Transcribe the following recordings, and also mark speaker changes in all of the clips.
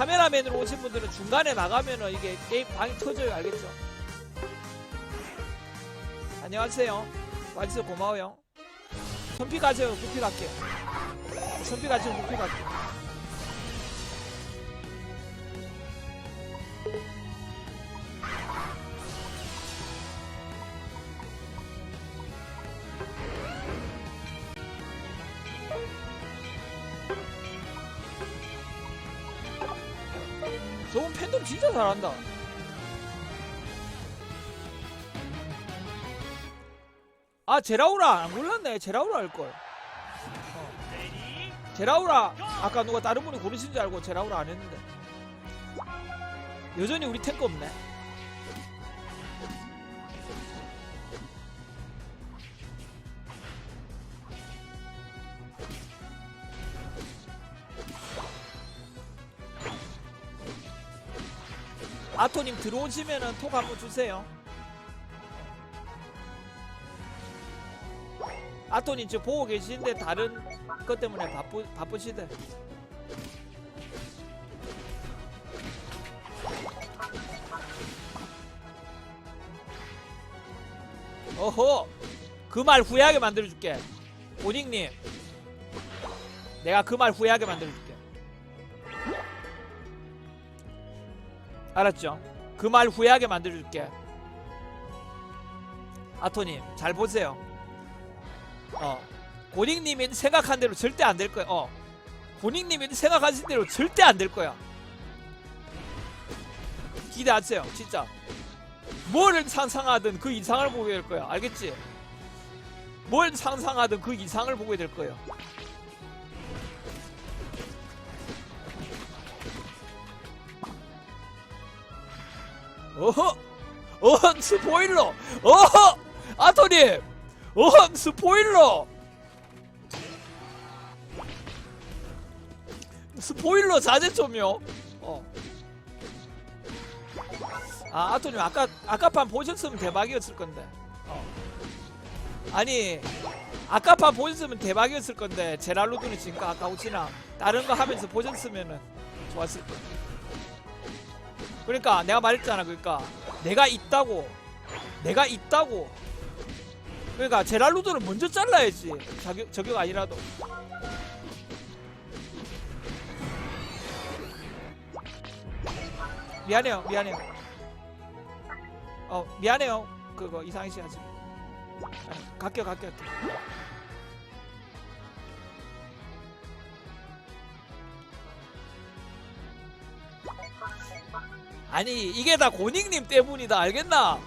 Speaker 1: 카메라맨으로 오신 분들은 중간에 나가면은 이게 게임 방이 터져요. 알겠죠? 안녕하세요. 와주셔서 고마워요. 선피 가세요. 부피 갈게요. 선피 가세요. 부피 갈게요 팬덤 진짜 잘한다. 아 제라우라. 안 골랐네. 제라우라 할걸. 어. 제라우라. 아까 누가 다른 분이 고르신 줄 알고 제라우라 안 했는데. 여전히 우리 탱크 없네 아토님 들어오시면은 톡 한번 주세요. 아토님 지금 보고 계시는데 다른 것 때문에 바쁘, 바쁘시대. 어허 그 말 후회하게 만들어줄게 오닉님. 내가 그 말 후회하게 만들어줄게 알았죠? 그 말 후회하게 만들어줄게. 아토님 잘 보세요. 어 고닉님이 생각한 대로 절대 안 될 거야. 어 고닉님이 생각하신 대로 절대 안 될 거야. 기대하세요 진짜. 뭘 상상하든 그 이상을 보게 될 거야. 알겠지? 뭘 상상하든 그 이상을 보게 될 거야 어허! 어흥 스포일러! 어허! 아토님! 어흥 스포일러! 스포일러 자제 좀요. 어. 아 아토님 아까 아까 판 보셨으면 대박이었을 건데. 어. 아니 아까 판 보셨으면 대박이었을 건데 제랄로드는 지금 아까우치나 다른 거 하면서 보셨으면은 좋았을 거야. 그러니까 내가 말했잖아. 그러니까 내가 있다고 내가 있다고. 그러니까 제랄로드는 먼저 잘라야지. 저격 저격 아니라도. 미안해요. 미안해요. 어 미안해요. 그거 이상희 씨 하지. 아, 갈게요. 갈게요. 아니 이게 다 고닉님 때문이다. 알겠나?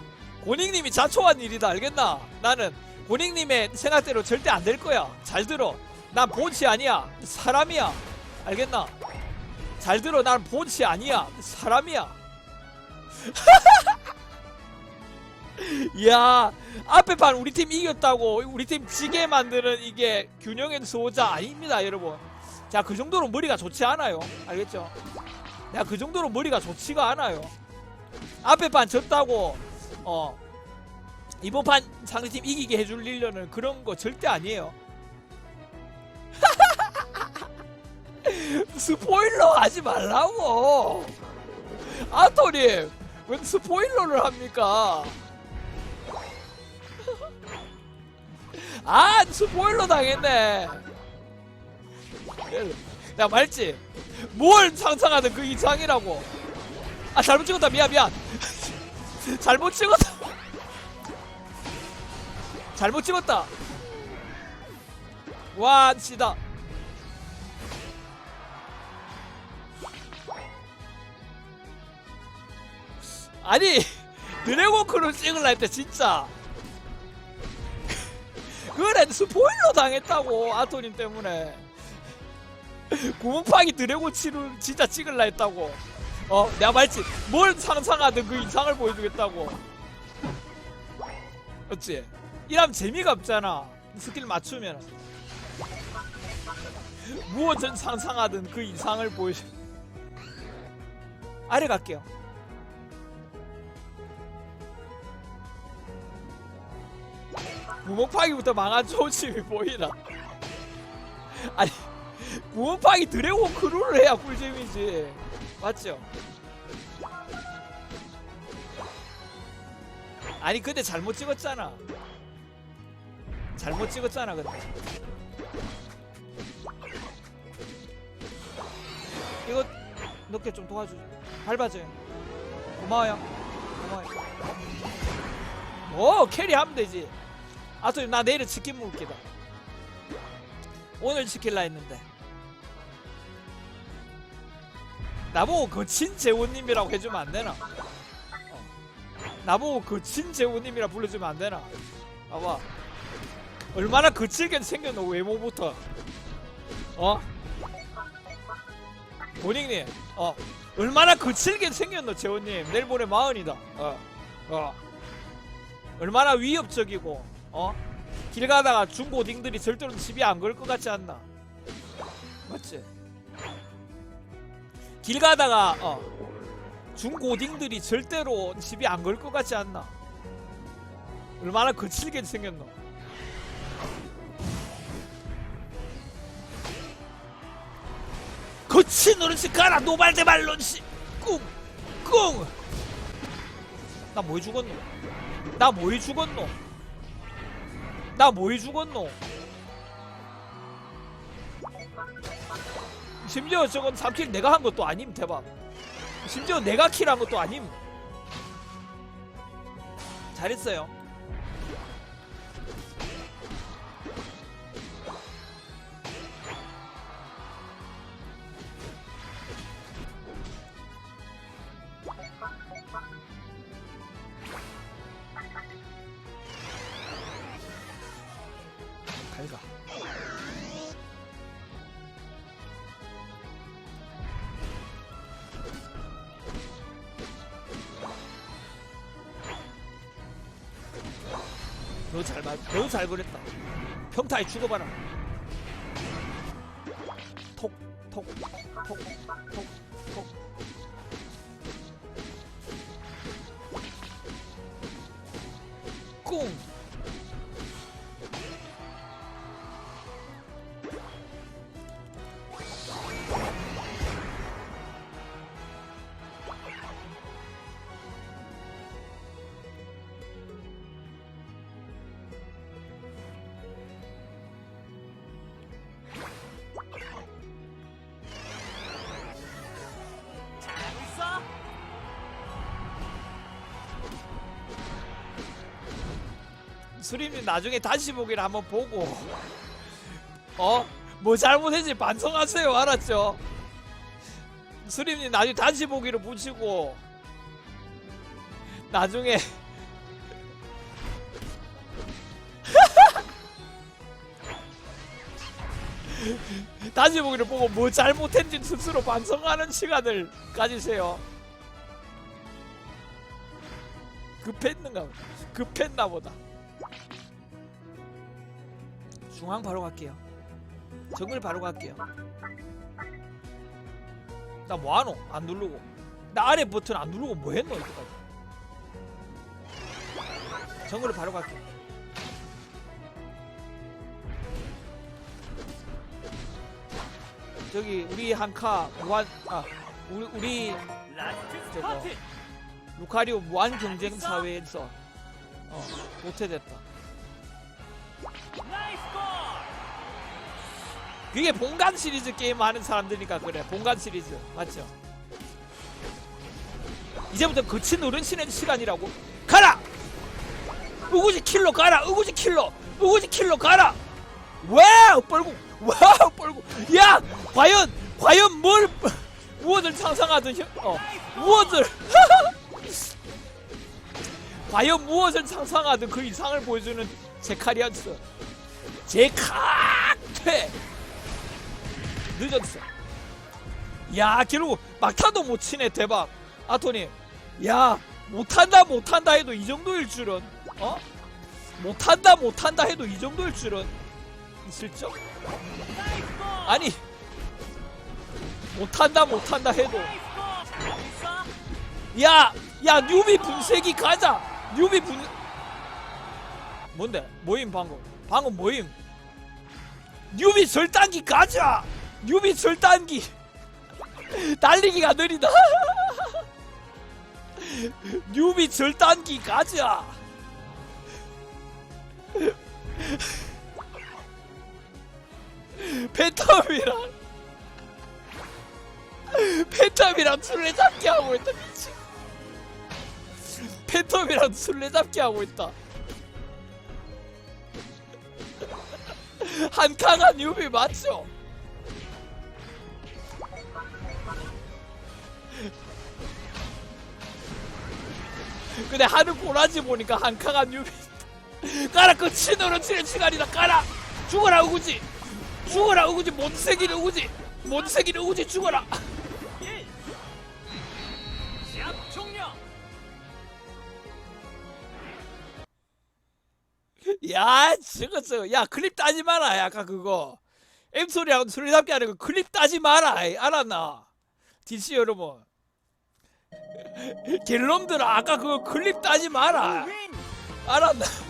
Speaker 1: 고닉님이 자초한 일이다. 알겠나? 나는 고닉님의 생각대로 절대 안 될 거야. 잘 들어. 난 본치 아니야. 사람이야. 알겠나? 잘 들어. 난 본치 아니야. 사람이야. 야 앞에 판 우리 팀 이겼다고 우리 팀 지게 만드는 이게 균형의 수호자 아닙니다 여러분. 자 그 정도로 머리가 좋지 않아요. 알겠죠? 내가 그 정도로 머리가 좋지가 않아요. 앞에 판 졌다고 어 이번 판 상대팀 이기게 해줄 일려는 그런 거 절대 아니에요. 스포일러 하지 말라고. 아토님 왜 스포일러를 합니까? 아 스포일러 당했네. 내가 말했지. 뭘 상상하든 그 이상이라고. 아 잘못 찍었다 미안 미안. 잘못 찍었다. 잘못 찍었다. 와 씨다. 아니 드래곤 크루 찍을라 했대 진짜. 그래 스포일러 당했다고 아토님 때문에. 구멍파기 드래곤 치를 진짜 찍을라 했다고. 어 내가 말했지. 뭘 상상하든 그 이상을 보여주겠다고. 그렇지? 이러면 재미가 없잖아. 스킬 맞추면. 무엇을 상상하든 그 이상을 보여줘 아래 갈게요. 구멍파기부터 망한 조짐이 보이나? 아니 무언파기 드래곤 크루를 해야 꿀잼이지. 맞죠? 아니 근데 잘못 찍었잖아. 잘못 찍었잖아 근데. 이거 넣게 좀 도와주지. 밟아줘요 고마워요 고마워요 오 캐리하면 되지. 아또 나 내일은 치킨 먹을 다. 오늘 치킬라 했는데 나보고 거친 재호님이라고 해주면 안 되나? 어. 나보고 거친 재호님이라 불러주면 안 되나? 봐봐. 얼마나 거칠게 생겼노 외모부터. 어? 본인님, 어. 얼마나 거칠게 생겼노 재호님. 내일 모레 마흔이다. 어. 어. 얼마나 위협적이고, 어? 길 가다가 중고딩들이 절대로 집이 안 걸 것 같지 않나? 맞지? 길 가다가 어, 중고딩들이 절대로 집이 안 걸 것 같지 않나? 얼마나 거칠게 생겼노? 거친 어른씨 가라 노발대발 런씨 꿍꿍 나 뭐해 죽었노? 나 뭐해 죽었노? 나 뭐해 죽었노? 심지어 저건 3킬 내가 한 것도 아님 대박. 심지어 내가 킬한 것도 아님. 잘했어요. 갈가 너잘 말, 너잘 그랬다. 평타에 죽어봐라. 톡, 톡, 톡, 톡, 톡. 꿍. 수림님 나중에 다시 보기를 한번 보고. 어? 뭐 잘못했지? 반성하세요. 알았죠? 수림님 나중에 다시 보기를 보시고. 나중에. 다시 보기를 보고 뭐 잘못했는지 스스로 반성하는 시간을 가지세요. 급했는가. 급했나 보다 중앙 바로 갈게요. 정글 바로 갈게요. 나 뭐하노? 안 누르고. 나 아래 버튼 안 누르고 뭐 했노? 이때까지. 정글을 바로 갈게요. 저기 우리 한카 무한 아 우리 우리 저거. 루카리오 무한 경쟁 사회에서 어 도태됐다. 그게 본관 시리즈 게임 하는 사람들이니까 그래 본관 시리즈 맞죠? 이제부터 거친 어른신의 시간이라고 가라! 우구지 킬러 가라! 우구지 킬러! 우구지 킬러 가라! 와우 뻘고 와우 뻘고 야 과연 과연 뭘 무엇을 상상하든 혀- 어 무엇을 과연 무엇을 상상하든 그 이상을 보여주는 제카리안스 제카퇴 늦었어. 야, 결국 막타도 못 치네, 대박. 아토님, 야, 못한다, 못한다 해도 이 정도일 줄은, 어? 못한다, 못한다 해도 이 정도일 줄은 있을 적?
Speaker 2: 나이스 볼
Speaker 1: 아니, 못한다, 못한다 해도, 야, 야, 뉴비 분쇄기 가자! 뉴비 분, 뭔데? 모임 방금. 방금 모임. 뉴비 절단기 가자! 뉴비 절단기! 달리기가 느리다 뉴비 절단기 가자 팬텀이랑 팬텀이랑 술래잡기 하고 있다 미친 팬텀이랑 술래잡기 하고 있다 한카가 뉴비 맞죠? 근데 하는 꼬라지 보니까 한카가 뉴비. 까라 그 친으로 치는 시간이다. 까라! 죽어라 우구지! 죽어라 우구지! 못생긴 우구지 못생긴 우구지! 죽어라!
Speaker 2: 1 시합 종료
Speaker 1: 야 저거. 야 클립 따지 마라 약간 그거. 엠소리하고 소리답게 하는 거 클립 따지 마라 이, 알았나? DC 여러분 갤놈들아 아까 그거 클립 따지 마라
Speaker 2: 윈
Speaker 1: 알았나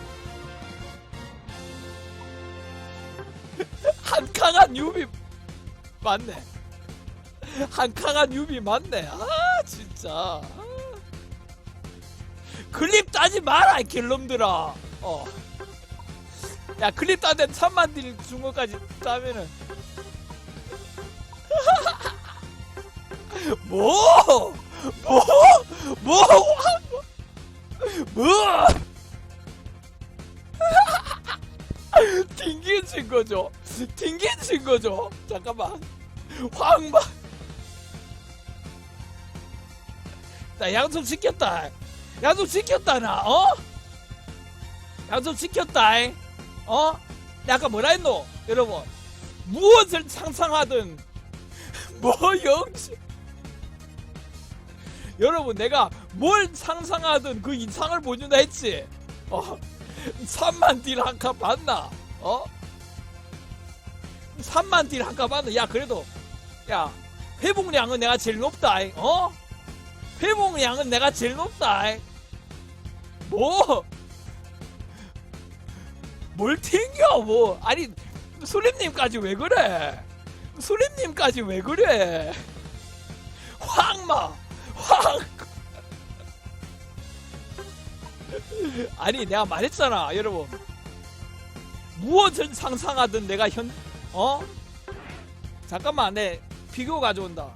Speaker 1: 한카가 뉴비 맞네 한카가 뉴비 맞네 아 진짜 아. 클립 따지 마라 이 갤놈들아 어. 야 클립 따는데 천만 딜 중거까지 따면은 뭐? 뭐? 뭐? 뭐? 튕겨진 거죠? 튕겨진 거죠? 잠깐만 황마 나 양손 지켰다 양손 지켰다 나 어? 양손 지켰다 잉? 어? 나 아까 뭐라 했노? 여러분 무엇을 상상하든 뭐 영치 여러분 내가 뭘 상상하든 그 이상을 보여준다 했지? 어 3만 딜한칸 봤나? 어? 3만 딜한칸 봤나? 야 그래도 야 회복량은 내가 제일 높다 잉? 어? 회복량은 내가 제일 높다 잉? 뭐? 뭘 튕겨 뭐? 아니 수림님까지 왜 그래? 수림님까지 왜 그래? 황마 아니 내가 말했잖아 여러분 무엇을 상상하든 내가 현 어? 잠깐만 내 비교 가져온다